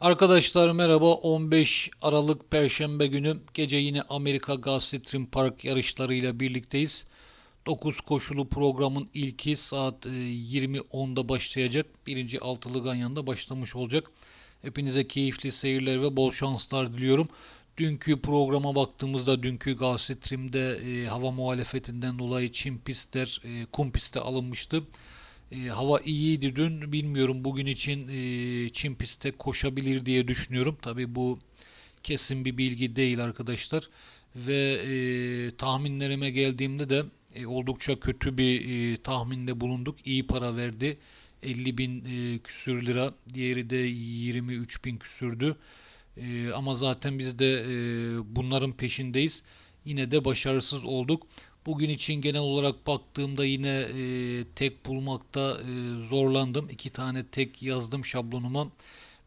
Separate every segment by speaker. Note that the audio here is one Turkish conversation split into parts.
Speaker 1: Arkadaşlar merhaba 15 Aralık Perşembe günü gece yine Amerika Gulfstream Park yarışlarıyla birlikteyiz. 9 koşulu programın ilki saat e, 20.10'da başlayacak. Birinci altılı Ganyan'da başlamış olacak. Hepinize keyifli seyirler ve bol şanslar diliyorum. Dünkü programa baktığımızda dünkü Gulfstream'de e, hava muhalefetinden dolayı çim pistler e, kum piste alınmıştı. E, hava iyiydi dün. Bilmiyorum bugün için e, çim pistte koşabilir diye düşünüyorum. Tabi bu kesin bir bilgi değil arkadaşlar. Ve e, tahminlerime geldiğimde de e, oldukça kötü bir e, tahminde bulunduk. İyi para verdi. 50 bin e, küsür lira. Diğeri de 23 bin küsürdü. E, ama zaten biz de e, bunların peşindeyiz. Yine de başarısız olduk. Bugün için genel olarak baktığımda yine e, tek bulmakta e, zorlandım. İki tane tek yazdım şablonuma.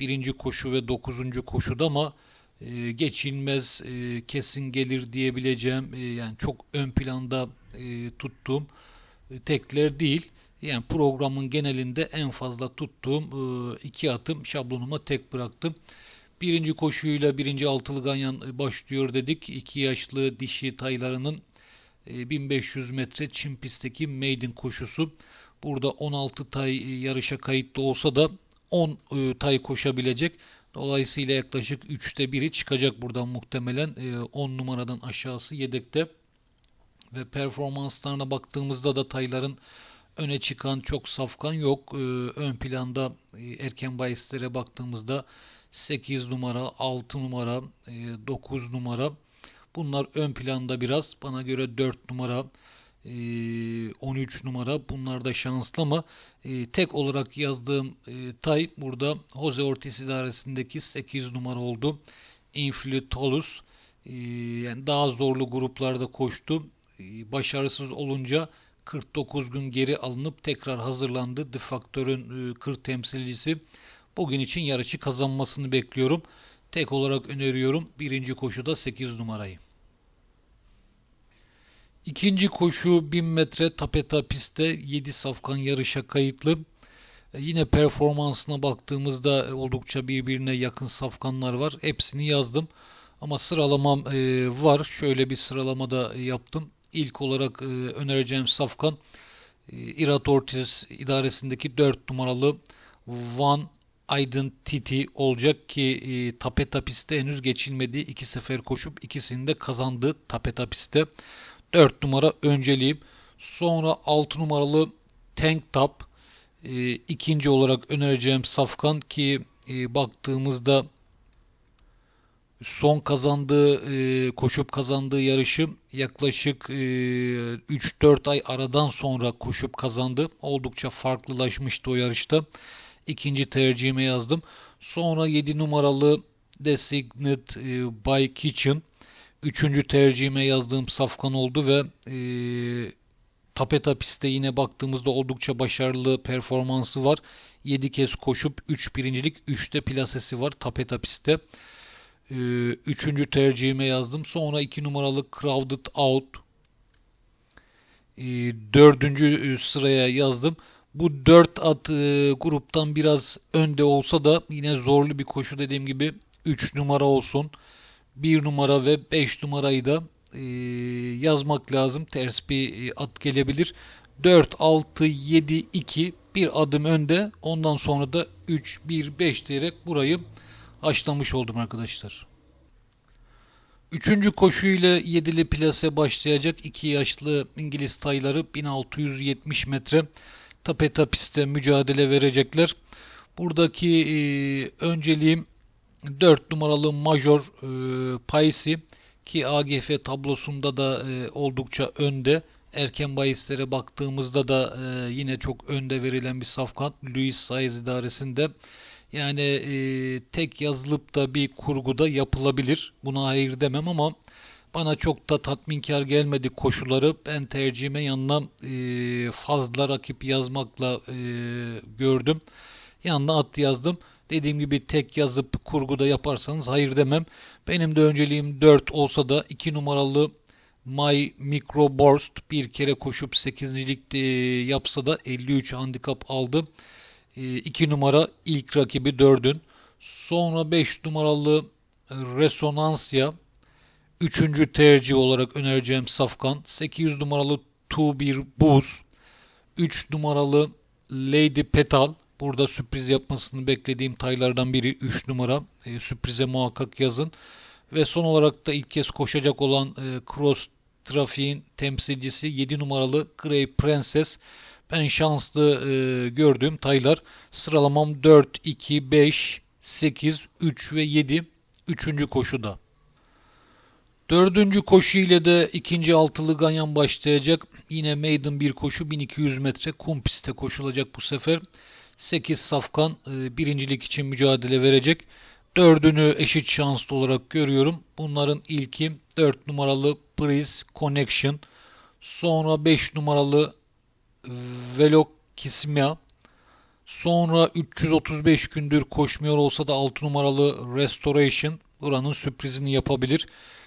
Speaker 1: Birinci koşu ve dokuzuncu koşuda ama e, geçilmez e, kesin gelir diyebileceğim e, yani çok ön planda e, tuttuğum e, tekler değil. Yani programın genelinde en fazla tuttuğum e, iki atım şablonuma tek bıraktım. Birinci koşuyla birinci altılı ganyan başlıyor dedik. İki yaşlı dişi taylarının 1500 metre çim pistteki maiden koşusu. Burada 16 tay yarışa kayıtlı olsa da 10 tay koşabilecek. Dolayısıyla yaklaşık 3'te 1'i çıkacak buradan muhtemelen 10 numaradan aşağısı yedekte. Ve performanslarına baktığımızda da tayların öne çıkan çok safkan yok. Ön planda erken bahislere baktığımızda 8 numara, 6 numara, 9 numara Bunlar ön planda biraz. Bana göre 4 numara, 13 numara bunlar da şanslı ama tek olarak yazdığım tay burada Jose Ortiz idaresindeki 8 numara oldu. Inflitolus yani daha zorlu gruplarda koştu. Başarısız olunca 49 gün geri alınıp tekrar hazırlandı. De Faktör'ün 40 temsilcisi. Bugün için yarışı kazanmasını bekliyorum. Tek olarak öneriyorum birinci koşuda 8 numarayı. İkinci koşu 1000 metre tapeta pistte 7 safkan yarışa kayıtlı. E, yine performansına baktığımızda oldukça birbirine yakın safkanlar var. Hepsini yazdım. Ama sıralamam e, var. Şöyle bir sıralama da yaptım. İlk olarak e, önereceğim safkan Irat Ortiz idaresindeki 4 numaralı Van Identity olacak ki tapeta pistte henüz geçilmediği iki sefer koşup ikisini de kazandı tapeta pistte. 4 numara önceliğim. Sonra 6 numaralı Tank Top. E, ikinci olarak önereceğim Safkan ki e, baktığımızda son kazandığı e, koşup kazandığı yarışı yaklaşık e, 3-4 ay aradan sonra koşup kazandı. Oldukça farklılaşmıştı o yarışta. İkinci tercihime yazdım. Sonra 7 numaralı Designate e, by Kitchen Üçüncü tercihime yazdığım Safkan oldu ve e, tapeta pistte yine baktığımızda oldukça başarılı performansı var. 7 kez koşup 3 birincilik 3'te plasesi var tapeta pistte. E, üçüncü tercihime yazdım. Sonra 2 numaralı Crowded Out. E, dördüncü sıraya yazdım. Bu 4 at e, gruptan biraz önde olsa da yine zorlu bir koşu dediğim gibi 3 numara olsun. 1 numara ve 5 numarayı da e, yazmak lazım. Ters bir e, at gelebilir. 4, 6, 7, 2 bir adım önde. Ondan sonra da 3, 1, 5 diyerek burayı açlamış oldum arkadaşlar. Üçüncü koşuyla yedili plase başlayacak iki yaşlı İngiliz tayları 1670 metre tapeta pistte mücadele verecekler. Buradaki e, önceliğim 4 numaralı Major e, Paisi ki AGF tablosunda da e, oldukça önde. Erken bahislere baktığımızda da e, yine çok önde verilen bir safkan Louis Saez idaresinde. Yani e, tek yazılıp da bir kurguda yapılabilir. Buna hayır demem ama bana çok da tatminkar gelmedi koşuları. Ben tercihime yanına e, fazla rakip yazmakla gördüm. Yanına at yazdım. Dediğim gibi tek yazıp kurguda yaparsanız hayır demem. Benim de önceliğim 4 olsa da 2 numaralı My Micro Burst bir kere koşup 8.lik yapsa da 53 handikap aldı. 2 numara ilk rakibi 4'ün. Sonra 5 numaralı Resonansya. Üçüncü tercih olarak önereceğim Safkan. 800 numaralı Tu Bir Buz. 3 numaralı Lady Petal. Burada sürpriz yapmasını beklediğim taylardan biri 3 numara. E, sürprize muhakkak yazın. Ve son olarak da ilk kez koşacak olan e, Cross Trafik'in temsilcisi 7 numaralı Grey Princess. Ben şanslı e, gördüğüm taylar. Sıralamam 4, 2, 5, 8, 3 ve 7. Üçüncü koşuda. Dördüncü koşu ile de ikinci altılı ganyan başlayacak. Yine maiden bir koşu 1200 metre kum pistte koşulacak bu sefer. 8 safkan e, birincilik için mücadele verecek. Dördünü eşit şanslı olarak görüyorum. Bunların ilki 4 numaralı Breeze Connection. Sonra 5 numaralı Velokismia. Sonra 335 gündür koşmuyor olsa da 6 numaralı Restoration buranın sürprizini yapabilir.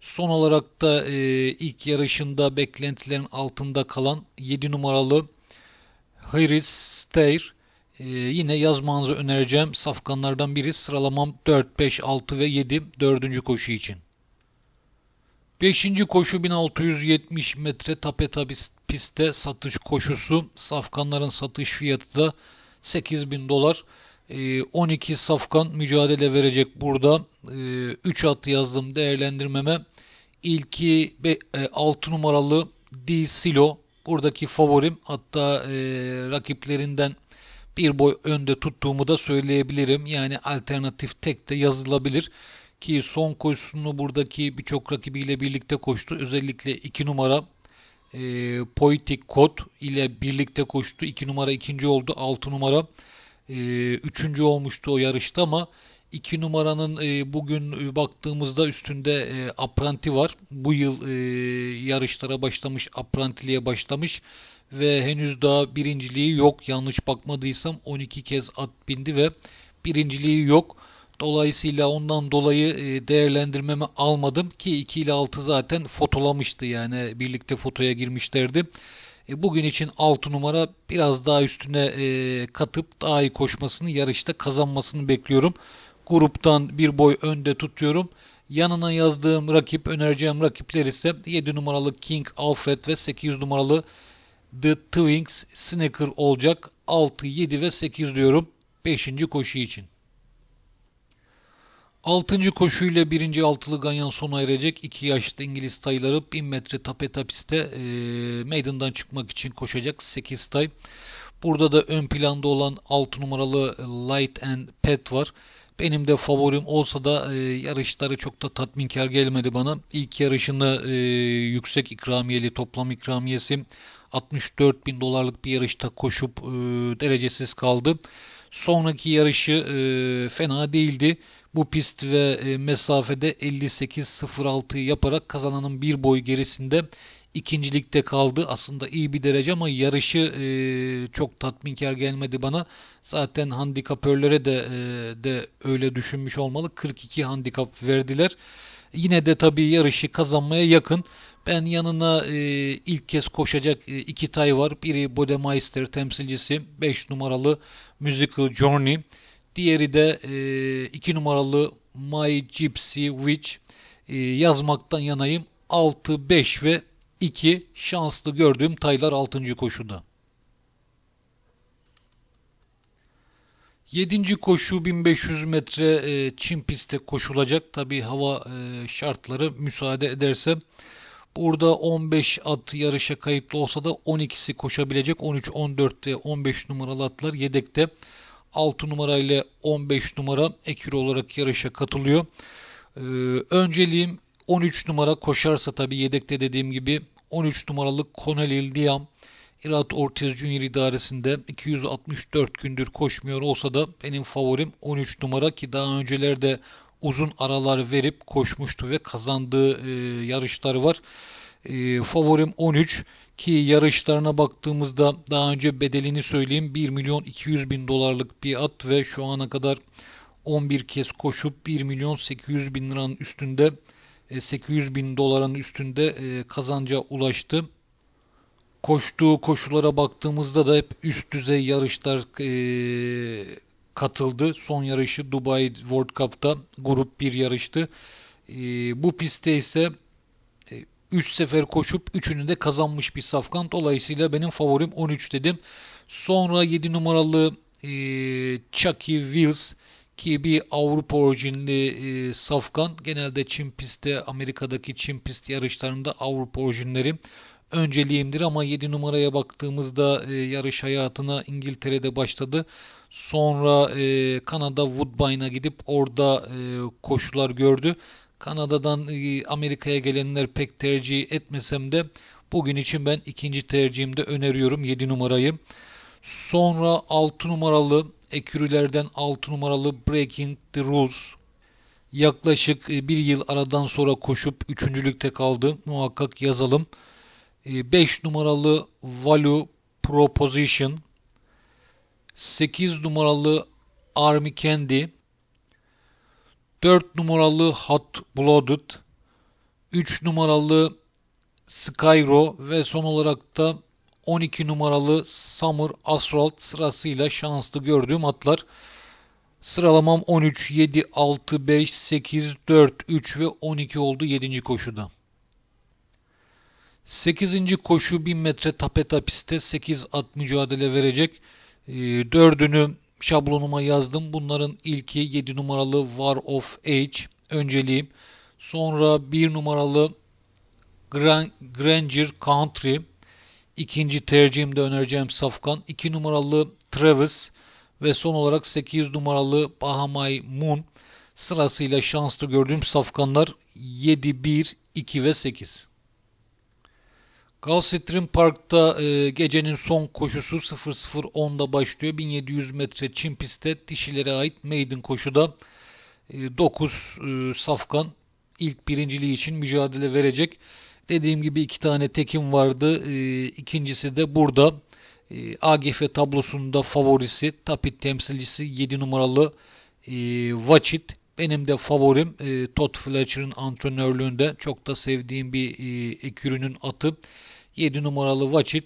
Speaker 1: Son olarak da e, ilk yarışında beklentilerin altında kalan 7 numaralı Hiris Stair ee, yine yazmanızı önereceğim safkanlardan biri. Sıralamam 4, 5, 6 ve 7 dördüncü koşu için. Beşinci koşu 1670 metre tapeta pistte satış koşusu. Safkanların satış fiyatı da 8000 dolar. 12 ee, safkan mücadele verecek burada. 3 ee, at yazdım değerlendirmeme. İlki 6 e, numaralı D Silo. Buradaki favorim. Hatta e, rakiplerinden bir boy önde tuttuğumu da söyleyebilirim. Yani alternatif tek de yazılabilir ki son koşusunu buradaki birçok rakibiyle birlikte koştu. Özellikle 2 numara e, Poetic Code ile birlikte koştu. 2 numara ikinci oldu. 6 numara e, üçüncü olmuştu o yarışta ama 2 numaranın e, bugün e, baktığımızda üstünde e, apranti var. Bu yıl e, yarışlara başlamış, aprantiliğe başlamış ve henüz daha birinciliği yok. Yanlış bakmadıysam 12 kez at bindi ve birinciliği yok. Dolayısıyla ondan dolayı e, değerlendirmemi almadım ki 2 ile 6 zaten fotolamıştı yani birlikte fotoya girmişlerdi. E, bugün için 6 numara biraz daha üstüne e, katıp daha iyi koşmasını yarışta kazanmasını bekliyorum. Gruptan bir boy önde tutuyorum. Yanına yazdığım rakip, önereceğim rakipler ise 7 numaralı King Alfred ve 800 numaralı The Twins Sneaker olacak. 6, 7 ve 8 diyorum 5. koşu için. 6. koşuyla 1. altılı ganyan sona erecek. 2 yaşlı İngiliz tayları 1000 metre tapeta pistte e, meydandan çıkmak için koşacak 8 tay. Burada da ön planda olan 6 numaralı Light and Pet var. Benim de favorim olsa da e, yarışları çok da tatminkar gelmedi bana. İlk yarışını e, yüksek ikramiyeli toplam ikramiyesi 64 bin dolarlık bir yarışta koşup e, derecesiz kaldı. Sonraki yarışı e, fena değildi. Bu pist ve e, mesafede 58.06 yaparak kazananın bir boy gerisinde ikincilikte kaldı. Aslında iyi bir derece ama yarışı e, çok tatminkar gelmedi bana. Zaten handikapörlere de e, de öyle düşünmüş olmalı. 42 handikap verdiler. Yine de tabii yarışı kazanmaya yakın. Ben yanına e, ilk kez koşacak e, iki tay var. Biri Bodemeister temsilcisi 5 numaralı Musical Journey. Diğeri de e, numaralı My Gypsy Witch. E, yazmaktan yanayım. 6, 5 ve 2 şanslı gördüğüm taylar 6. koşuda. 7. koşu 1500 metre e, çim pistte koşulacak. Tabi hava e, şartları müsaade ederse. Burada 15 at yarışa kayıtlı olsa da 12'si koşabilecek. 13, 14 ve 15 numaralı atlar yedekte. 6 numara ile 15 numara ekür olarak yarışa katılıyor. Ee, önceliğim 13 numara koşarsa tabi yedekte dediğim gibi 13 numaralı Conelil Diam İrat Ortiz Junior idaresinde 264 gündür koşmuyor olsa da benim favorim 13 numara ki daha öncelerde uzun aralar verip koşmuştu ve kazandığı e, yarışları var. E, favorim 13 ki yarışlarına baktığımızda daha önce bedelini söyleyeyim 1 milyon 200 bin dolarlık bir at ve şu ana kadar 11 kez koşup 1 milyon 800 bin liranın üstünde 800 e, bin doların üstünde e, kazanca ulaştı. Koştuğu koşulara baktığımızda da hep üst düzey yarışlar e, katıldı. Son yarışı Dubai World Cup'ta grup bir yarıştı. Bu pistte ise 3 sefer koşup 3'ünü de kazanmış bir safkan. Dolayısıyla benim favorim 13 dedim. Sonra 7 numaralı e, Chucky Wills ki bir Avrupa orijinli e, safkan. Genelde Çin pistte Amerika'daki Çin pist yarışlarında Avrupa orijinleri önceliğimdir ama 7 numaraya baktığımızda e, yarış hayatına İngiltere'de başladı. Sonra e, Kanada Woodbine'a gidip orada e, koşular gördü. Kanada'dan e, Amerika'ya gelenler pek tercih etmesem de bugün için ben ikinci tercihimde öneriyorum 7 numarayı. Sonra 6 numaralı ekürülerden 6 numaralı Breaking the Rules. Yaklaşık e, bir yıl aradan sonra koşup üçüncülükte kaldı. Muhakkak yazalım. 5 numaralı Value Proposition. 8 numaralı Army Candy. 4 numaralı Hot Blooded. 3 numaralı Skyro ve son olarak da 12 numaralı Summer Asphalt sırasıyla şanslı gördüğüm atlar. Sıralamam 13, 7, 6, 5, 8, 4, 3 ve 12 oldu 7. koşuda. 8. koşu 1000 metre tapeta pistte 8 at mücadele verecek. 4'ünü şablonuma yazdım. Bunların ilki 7 numaralı War of Age önceliğim. Sonra 1 numaralı Gran Granger Country. İkinci tercihimde önereceğim Safkan. 2 numaralı Travis ve son olarak 8 numaralı Bahamay Moon sırasıyla şanslı gördüğüm safkanlar 7, 1, 2 ve 8. Gulfstream Park'ta e, gecenin son koşusu 00.10'da başlıyor. 1700 metre çim pistte dişilere ait maiden koşuda e, 9 e, safkan ilk birinciliği için mücadele verecek. Dediğim gibi iki tane tekim vardı. E, ikincisi de burada. E, AGF tablosunda favorisi, tapit temsilcisi 7 numaralı e, Vachit. Benim de favorim e, Todd Fletcher'ın antrenörlüğünde çok da sevdiğim bir e, ekürünün atı. 7 numaralı Vachit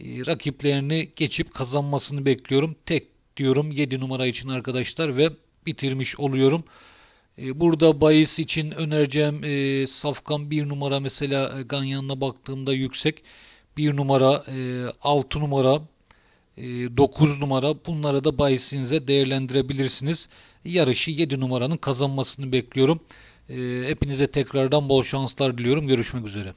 Speaker 1: rakiplerini geçip kazanmasını bekliyorum. Tek diyorum 7 numara için arkadaşlar ve bitirmiş oluyorum. E, burada bahis için önereceğim e, Safkan 1 numara mesela e, Ganyan'la baktığımda yüksek. 1 numara, e, 6 numara, e, 9 numara bunları da bahisinize değerlendirebilirsiniz. Yarışı 7 numaranın kazanmasını bekliyorum. E, hepinize tekrardan bol şanslar diliyorum. Görüşmek üzere.